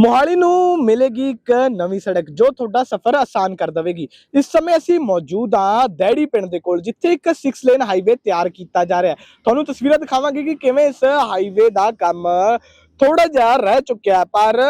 ਮੋਹਾਲੀ ਨੂੰ ਮਿਲੇਗੀ ਇੱਕ ਨਵੀਂ ਸੜਕ ਜੋ ਤੁਹਾਡਾ ਸਫ਼ਰ ਆਸਾਨ ਕਰ ਦੇਵੇਗੀ। ਇਸ ਸਮੇਂ ਅਸੀਂ ਮੌਜੂਦ ਹਾਂ ਡੈੜੀ ਪਿੰਡ ਦੇ ਕੋਲ, ਜਿੱਥੇ ਇੱਕ 6 ਲੇਨ ਹਾਈਵੇ ਤਿਆਰ ਕੀਤਾ ਜਾ ਰਿਹਾ ਹੈ। ਤੁਹਾਨੂੰ ਤਸਵੀਰਾਂ ਦਿਖਾਵਾਂਗੇ ਕਿ ਕਿਵੇਂ ਇਸ ਹਾਈਵੇ ਦਾ ਕੰਮ ਥੋੜਾ ਜਿਹਾ ਰਹਿ ਚੁੱਕਿਆ ਪਰ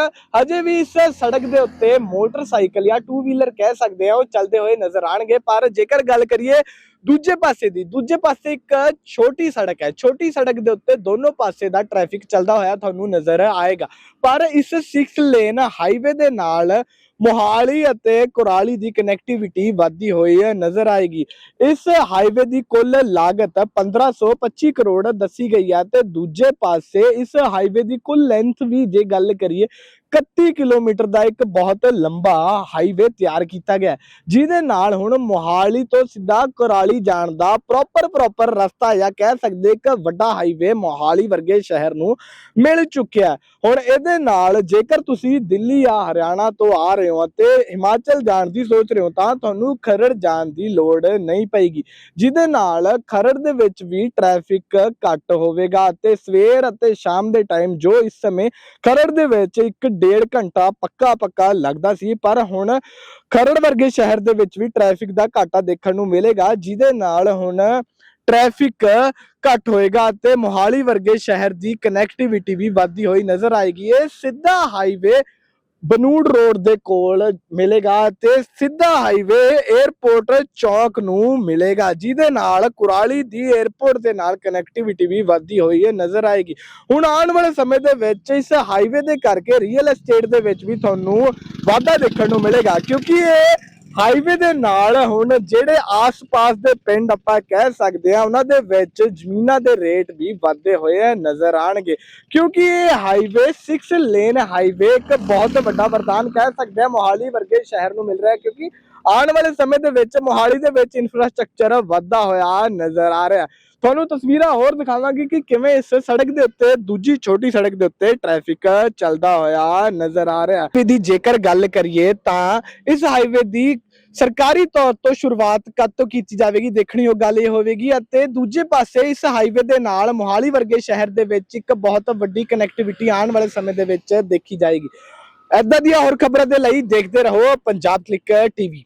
ਅਜੇ ਵੀ ਇਸ ਸੜਕ ਦੇ ਉੱਤੇ ਮੋਟਰਸਾਈਕਲ ਜਾਂ ਟੂ ਵੀਲਰ ਕਹਿ ਸਕਦੇ ਆ ਉਹ ਚੱਲਦੇ ਹੋਏ ਨਜ਼ਰ ਆਣਗੇ ਪਰ ਜੇਕਰ ਗੱਲ ਕਰੀਏ ਦੂਜੇ ਪਾਸੇ ਦੀ, ਦੂਜੇ ਪਾਸੇ ਇੱਕ ਛੋਟੀ ਸੜਕ ਹੈ, ਛੋਟੀ ਸੜਕ ਦੇ ਉੱਤੇ ਦੋਨੋਂ ਪਾਸੇ ਦਾ ਟ੍ਰੈਫਿਕ ਚੱਲਦਾ ਹੋਇਆ ਤੁਹਾਨੂੰ ਨਜ਼ਰ ਆਏਗਾ। ਪਰ ਇਸ 6 ਲੇਨ ਹਾਈਵੇ ਦੇ ਨਾਲ ਮੋਹਾਲੀ ਅਤੇ ਕੁਰਾਲੀ ਦੀ ਕਨੈਕਟੀਵਿਟੀ ਵਧਦੀ ਹੋਈ ਨਜ਼ਰ ਆਏਗੀ। ਇਸ ਹਾਈਵੇ ਦੀ ਕੁੱਲ ਲਾਗਤ 1525 ਕਰੋੜ ਦੱਸੀ ਗਈ ਹੈ ਤੇ ਦੂਜੇ ਪਾਸੇ ਇਸ ਹਾਈਵੇ ਦੀ ਕੁੱਲ ਲੈਂਥ ਵੀ ਜੇ ਗੱਲ ਕਰੀਏ 31 ਕਿਲੋਮੀਟਰ ਦਾ ਇੱਕ ਬਹੁਤ ਲੰਬਾ ਹਾਈਵੇ ਤਿਆਰ ਕੀਤਾ ਗਿਆ ਜਿਹਦੇ ਨਾਲ ਹੁਣ ਮੋਹਾਲੀ ਤੋਂ ਸਿੱਧਾ ਕੁਰਾਲੀ ਜਾਣ ਦਾ ਪ੍ਰੋਪਰ ਪ੍ਰੋਪਰ ਰਸਤਾ ਜਾਂ ਕਹਿ ਸਕਦੇ ਇੱਕ ਵੱਡਾ ਹਾਈਵੇ ਮੋਹਾਲੀ ਵਰਗੇ ਸ਼ਹਿਰ ਨੂੰ ਮਿਲ ਚੁੱਕਿਆ ਹੁਣ ਇਹਦੇ ਨਾਲ ਜੇਕਰ ਤੁਸੀਂ ਦਿੱਲੀ ਜਾਂ ਹਰਿਆਣਾ ਤੋਂ ਆ ਰਹੇ ਹੋ ਅਤੇ ਹਿਮਾਚਲ ਜਾਣ ਦੀ ਸੋਚ ਰਹੇ ਹੋ ਤਾਂ ਤੁਹਾਨੂੰ ਖਰੜ ਜਾਣ ਦੀ ਲੋੜ ਨਹੀਂ ਪਏਗੀ, ਜਿਹਦੇ ਨਾਲ ਖਰੜ ਦੇ ਵਿੱਚ ਵੀ ਟ੍ਰੈਫਿਕ ਘੱਟ ਹੋਵੇਗਾ ਅਤੇ ਸਵੇਰ ਅਤੇ ਸ਼ਾਮ ਦੇ ਟਾਈਮ ਜੋ ਇਸ ਸਮੇਂ ਖਰੜ ਦੇ ਵਿੱਚ ਇੱਕ ਡੇਢ ਘੰਟਾ ਪੱਕਾ ਪੱਕਾ ਲੱਗਦਾ ਸੀ, ਪਰ ਹੁਣ ਖਰੜ ਵਰਗੇ ਸ਼ਹਿਰ ਦੇ ਵਿੱਚ ਵੀ ਟ੍ਰੈਫਿਕ ਦਾ ਘਾਟਾ ਦੇਖਣ ਨੂੰ ਮਿਲੇਗਾ, ਜਿਹਦੇ ਨਾਲ ਹੁਣ ਟ੍ਰੈਫਿਕ ਘੱਟ ਹੋਏਗਾ ਤੇ ਮੋਹਾਲੀ ਵਰਗੇ ਸ਼ਹਿਰ ਦੀ ਕਨੈਕਟੀਵਿਟੀ ਵੀ ਵੱਧਦੀ ਹੋਈ ਨਜ਼ਰ ਆਏਗੀ। ਇਹ ਸਿੱਧਾ ਹਾਈਵੇ ਬਨੂੜ ਰੋਡ ਦੇ ਕੋਲ ਮਿਲੇਗਾ ਤੇ ਸਿੱਧਾ ਹਾਈਵੇ 에ਅਰਪੋਰਟ ਚੌਕ ਨੂੰ ਮਿਲੇਗਾ, ਜਿਹਦੇ ਨਾਲ ਕੁਰਾਲੀ ਦੀ 에ਅਰਪੋਰਟ ਦੇ ਨਾਲ ਕਨੈਕਟੀਵਿਟੀ ਵੀ ਵੱਧਦੀ ਹੋਈ ਹੈ, ਨਜ਼ਰ ਆਏਗੀ। ਹੁਣ ਆਉਣ ਵਾਲੇ ਸਮੇਂ ਦੇ ਵਿੱਚ ਇਸ ਹਾਈਵੇ ਦੇ ਕਰਕੇ ਰੀਅਲ ਏਸਟੇਟ ਦੇ ਵਿੱਚ ਵੀ ਤੁਹਾਨੂੰ ਵਾਧਾ ਦੇਖਣ ਨੂੰ ਮਿਲੇਗਾ, ਕਿਉਂਕਿ ਇਹ ਹਾਈਵੇ ਦੇ ਨਾਲ ਹੁਣ ਜਿਹੜੇ ਆਸ-ਪਾਸ ਦੇ ਪਿੰਡ ਆਪਾਂ ਕਹਿ ਸਕਦੇ ਆ ਉਹਨਾਂ ਦੇ ਵਿੱਚ ਜ਼ਮੀਨਾਂ ਦੇ ਰੇਟ ਵੀ ਵਧਦੇ ਹੋਏ ਨਜ਼ਰ ਆਣਗੇ ਕਿਉਂਕਿ ਇਹ ਹਾਈਵੇ 6 ਲੇਨ ਹਾਈਵੇ ਇੱਕ ਬਹੁਤ ਵੱਡਾ ਵਰਦਾਨ ਕਹਿ ਸਕਦੇ ਆ ਮੋਹਾਲੀ ਵਰਗੇ ਸ਼ਹਿਰ ਨੂੰ ਮਿਲ ਰਿਹਾ ਕਿਉਂਕਿ ਆਉਣ ਵਾਲੇ ਸਮੇਂ ਦੇ ਵਿੱਚ ਮੋਹਾਲੀ ਦੇ ਵਿੱਚ ਇਨਫਰਾਸਟ੍ਰਕਚਰ ਵੱਧਦਾ ਹੋਇਆ ਨਜ਼ਰ ਆ ਰਿਹਾ ਤੁਹਾਨੂੰ ਤਸਵੀਰਾਂ ਹੋਰ ਦਿਖਾਵਾਂਗੇ ਕਿ ਕਿਵੇਂ ਇਸ ਸੜਕ ਦੇ ਉੱਤੇ ਦੂਜੀ ਛੋਟੀ ਸੜਕ ਦੇ ਉੱਤੇ ਟ੍ਰੈਫਿਕ ਚੱਲਦਾ ਹੋਇਆ ਨਜ਼ਰ ਆ ਰਿਹਾ ਹੈ। ਦੀ ਜੇਕਰ ਗੱਲ ਕਰੀਏ ਤਾਂ ਇਸ ਹਾਈਵੇ ਦੀ ਸਰਕਾਰੀ ਤੌਰ ਤੋਂ ਸ਼ੁਰੂਆਤ ਕਦ ਤੋਂ ਕੀਤੀ ਜਾਵੇਗੀ ਦੇਖਣੀ ਉਹ ਗੱਲ ਇਹ ਹੋਵੇਗੀ ਅਤੇ ਦੂਜੇ ਪਾਸੇ ਇਸ ਹਾਈਵੇ ਦੇ ਨਾਲ ਮੋਹਾਲੀ ਵਰਗੇ ਸ਼ਹਿਰ ਦੇ ਵਿੱਚ ਇੱਕ ਬਹੁਤ ਵੱਡੀ ਕਨੈਕਟੀਵਿਟੀ ਆਉਣ ਵਾਲੇ ਸਮੇਂ ਦੇ ਵਿੱਚ ਦੇਖੀ ਜਾਏਗੀ। ਐਦਾਂ ਦੀਆਂ ਹੋਰ ਖਬਰਾਂ ਦੇ ਲਈ ਦੇਖਦੇ ਰਹੋ ਪੰਜਾਬ ਕਲਿੱਕ ਟੀਵੀ